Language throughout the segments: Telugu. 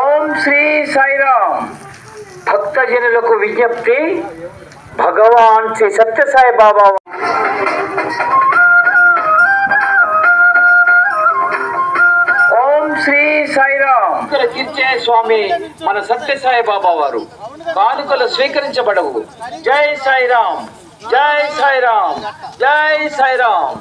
ఓం శ్రీ సాయిరామ్. భక్తజనులకు విజ్ఞప్తి భగవాన్ శ్రీ సత్యసాయి బాబా ఓం శ్రీ సాయిరామ్. తీర్చే స్వామి మన సత్యసాయి బాబా వారు. కానుకలు స్వీకరించబడవు. జై సాయిరామ్ జై సాయిరామ్ జై సాయిరామ్.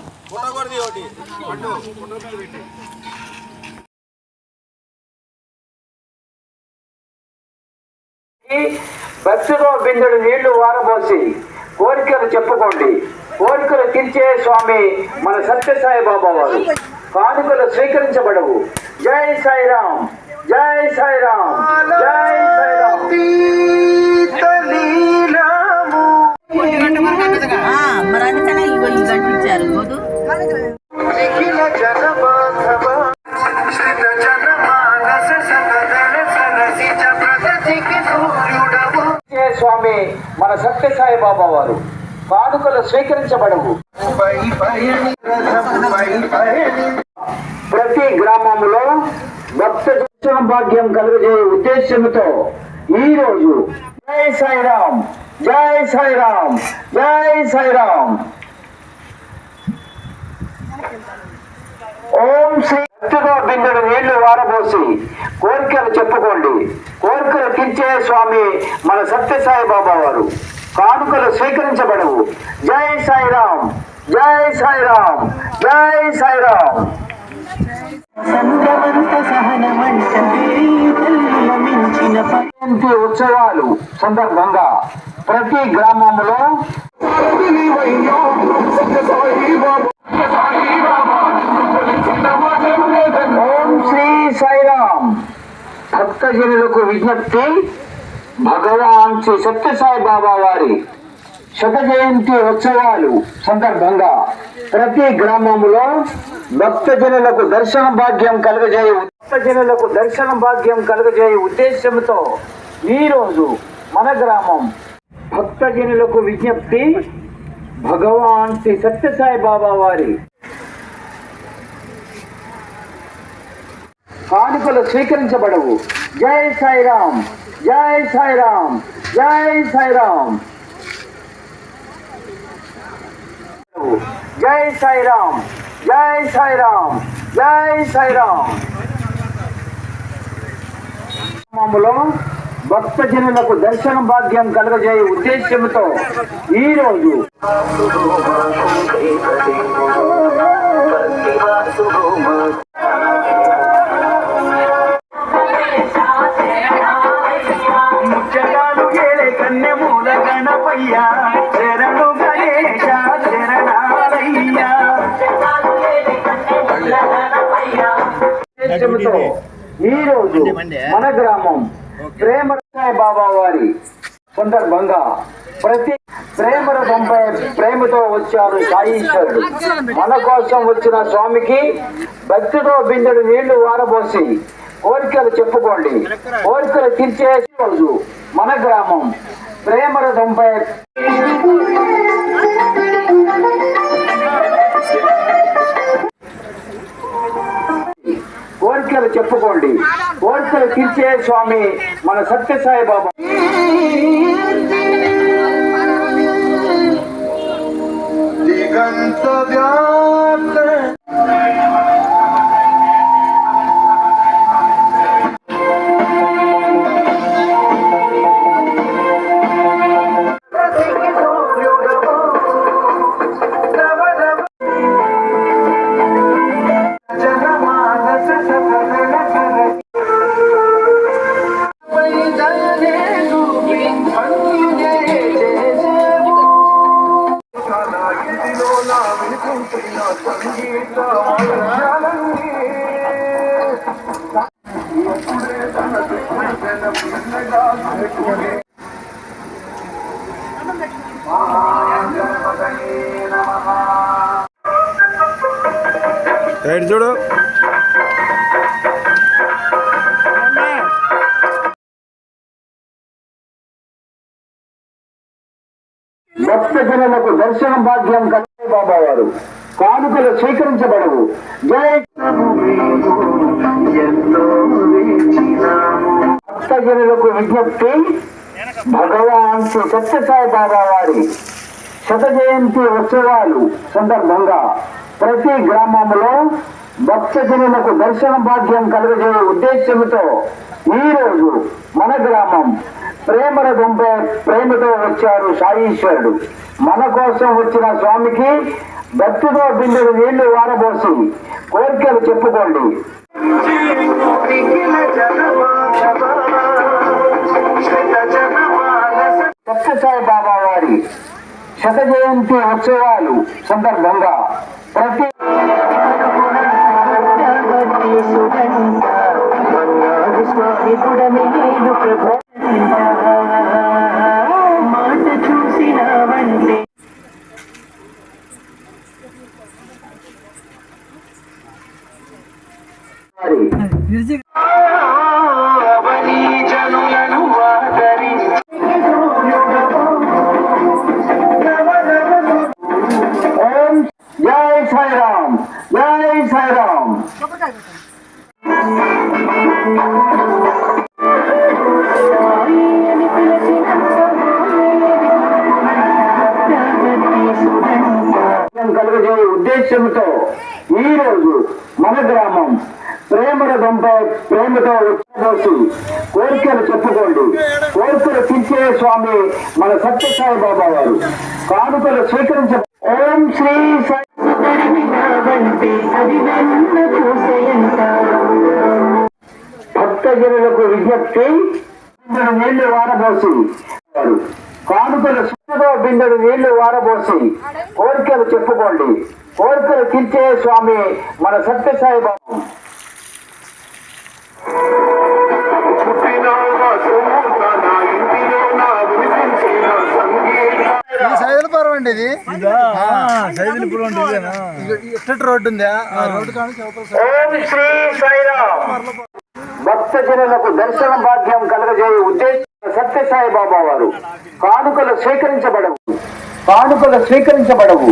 భక్తితో బిందుడు నీళ్ళు వారబోసి కోరికలు చెప్పుకోండి. కోరికలు తీర్చే స్వామి మన సత్యసాయి బాబా వారు. కానుకలు స్వీకరించబడవు. జై సాయిరామ్. జై సాయిరామ్. జై సాయిరామ్. ఆ, మరి అందుకనే ఈ స్వామి మన సత్యసాయి బాబా వారు కానుకలు స్వీకరించబడవు. ప్రతి గ్రామంలో భక్త భాగ్యం కలుగజే ఉద్దేశంతో ఈ రోజు జై సాయిరామ్ జై సాయిరామ్ జై సాయిరామ్. ఓం శ్రీ భక్తితో బిందుడు నీళ్ళు వారబోసి కోరికలు చెప్పుకోండి. కోరికలు తీర్చే స్వామి మన సత్యసాయి బాబా వారు. కానుకలు స్వీకరించబడవు. జై సాయిరామ్ జై సాయిరామ్ జై సాయిరామ్. జయంతి ఉత్సవాలు సందర్భంగా ప్రతి గ్రామంలో విజ్ఞప్తి భగవాన్ శ్రీ సత్యసాయి బాబా వారి శత జయంతి ఉత్సవాలు సందర్భంగా ప్రతి గ్రామంలో భక్తజనులకు దర్శన భాగ్యం కలుగజేయ భక్తజనులకు దర్శన భాగ్యం కలుగజేయ ఉద్దేశంతో ఈ రోజు మన గ్రామం భక్తజనులకు విజ్ఞప్తి భగవాన్ శ్రీ సత్యసాయి బాబా వారి కానుకలు స్వీకరించబడవు. జై సాయిరామ్ జై సాయిరామ్ జై సాయిరామ్. జై సాయిరామ్ జై సాయిరామ్ జై సాయిరామ్. భక్త భక్తజనులకు దర్శన భాగ్యం కలుగజేయ ఉద్దేశ్యంతో ఈ గణపయ్య శరణు గణేశ శరణాలయ్య ఉద్దేశంతో ఈ రోజు మన గ్రామం ప్రేమ బాబా వారి సందర్భంగా ప్రతి ప్రేమర పంపే ప్రేమతో వచ్చారు సాయీశ్వరుడు. మన కోసం వచ్చిన స్వామికి భక్తితో బిందెడు నీళ్ళు వారబోసి కోరికలు చెప్పుకోండి. కోరికలు తీర్చే రోజు మన గ్రామం ప్రేమర పంపే కోరికలు చెప్పుకోండి. కోరికలు తీర్చే స్వామి మన సత్యసాయి బాబా. మహాగణపతయే చూడు. భక్తజనులకు దర్శన భాగ్యం కలిగే బాబా వారు కానుకలు స్వీకరించబడవు. భక్తజనులకు విజ్ఞప్తి భగవాన్ శ్రీ సత్యసాయి బాబా వారి శత జయంతి ఉత్సవాలు సందర్భంగా ప్రతి గ్రామంలో భక్తజనులకు దర్శన భాగ్యం కలుగజేయ ఉద్దేశంతో ఈ రోజు మన గ్రామం ప్రేమల గుంపే ప్రేమతో వచ్చారు సాయీశ్వరుడు మన కోసం వచ్చిన స్వామికి భక్తితో బిందులు నీళ్ళు వారబోసి కోరికలు చెప్పుకోండి సత్యసాయి బాబా వారి శత జయంతి ఉత్సవాలు సందర్భంగా ప్రతి మాట చెప్పుకోండి కోరికలు తీర్చే స్వామి మన సత్యసాయి బాబా వారు కానుకలు స్వీకరించ ఓం శ్రీ భక్తజనులకు విజ్ఞప్తి. నీళ్ళు వారబోసి. వారు కానుకలు సుఖతో బిందెడు నీళ్ళు వారబోసి. కోరికలు చెప్పుకోండి. కోరికలు తీర్చే స్వామి మన సత్యసాయి బాబు. అండి ఇది. ఎట్టటి రోడ్డు ఉందా? ఆ రోడ్డు కానీ సాయిరామ్. భక్తజనులకు దర్శన భాగ్యం కలగజేయ ఉద్దేశం సత్యసాయి బాబా వారు కానుకలు స్వీకరించబడవు. కానుకలు స్వీకరించబడవు.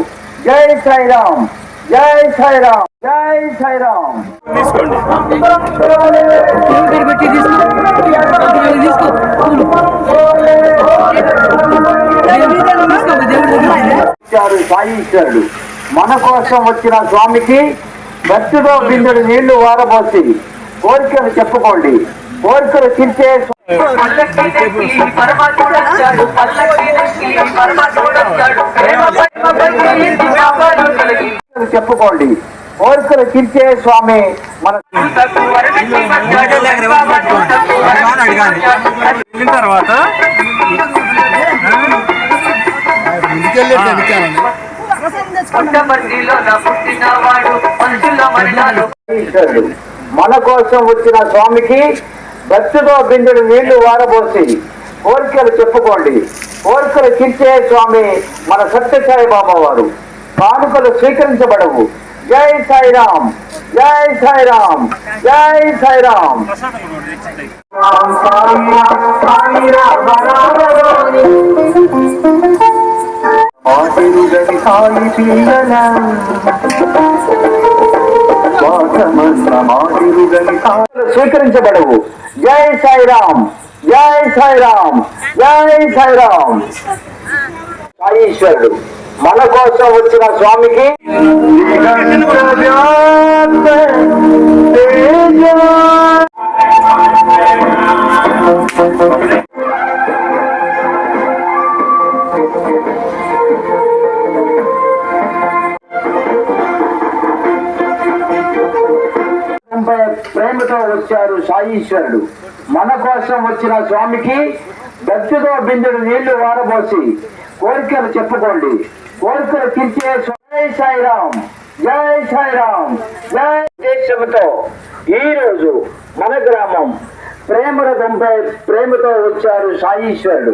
జై సాయిరామ్. జై సాయిరామ్. జై సాయిరామ్. ఇచ్చారు సాయీశ్వరుడు మన కోసం వచ్చిన స్వామికి భక్తితో బిందుడు నీళ్ళు వారబోసి కోరికలు చెప్పుకోండి కోరికలు తీర్చే చెప్పుకోండి కోరికలు తీర్చే స్వామి మన తర్వాత మన కోసం వచ్చిన స్వామికి భక్తితో బిందెడు నీళ్ళు వారబోసి కోరికలు చెప్పుకోండి. కోరికలు తీర్చే స్వామి మన సత్యసాయి బాబా వారు కానుకలు స్వీకరించబడవు. జై సాయిరామ్ జై సాయిరామ్ జై సాయిరామ్. సాయి పిల్లల స్వీకరించబడవు. జై సాయిరామ్ జై సాయిరామ్ జై సాయిరామ్. సాయీశ్వరుడు మన కోసం వచ్చిన స్వామికి సాయీశ్వరుడు మన కోసం వచ్చిన స్వామికి భక్తితో బిందెడు నీళ్ళు వారబోసి కోరికలు చెప్పుకోండి కోరికలు తీర్చే స్వామి. జై సాయిరామ్ జై సాయిరామ్ జై దేశంతో ఈ రోజు మన గ్రామం ప్రేమల దంపై ప్రేమతో వచ్చారు సాయీశ్వరుడు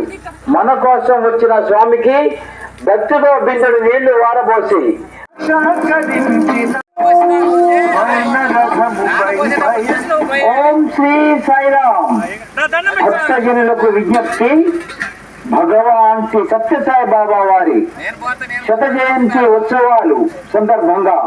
మన కోసం వచ్చిన స్వామికి భక్తితో బిందెడు నీళ్ళు వారబోసి ఓం శ్రీ సాయిరామ్ భక్తజనులకు విజ్ఞప్తి. భగవాన్ శ్రీ సత్యసాయి బాబా వారి శత జయంతి ఉత్సవాలు సందర్భంగా.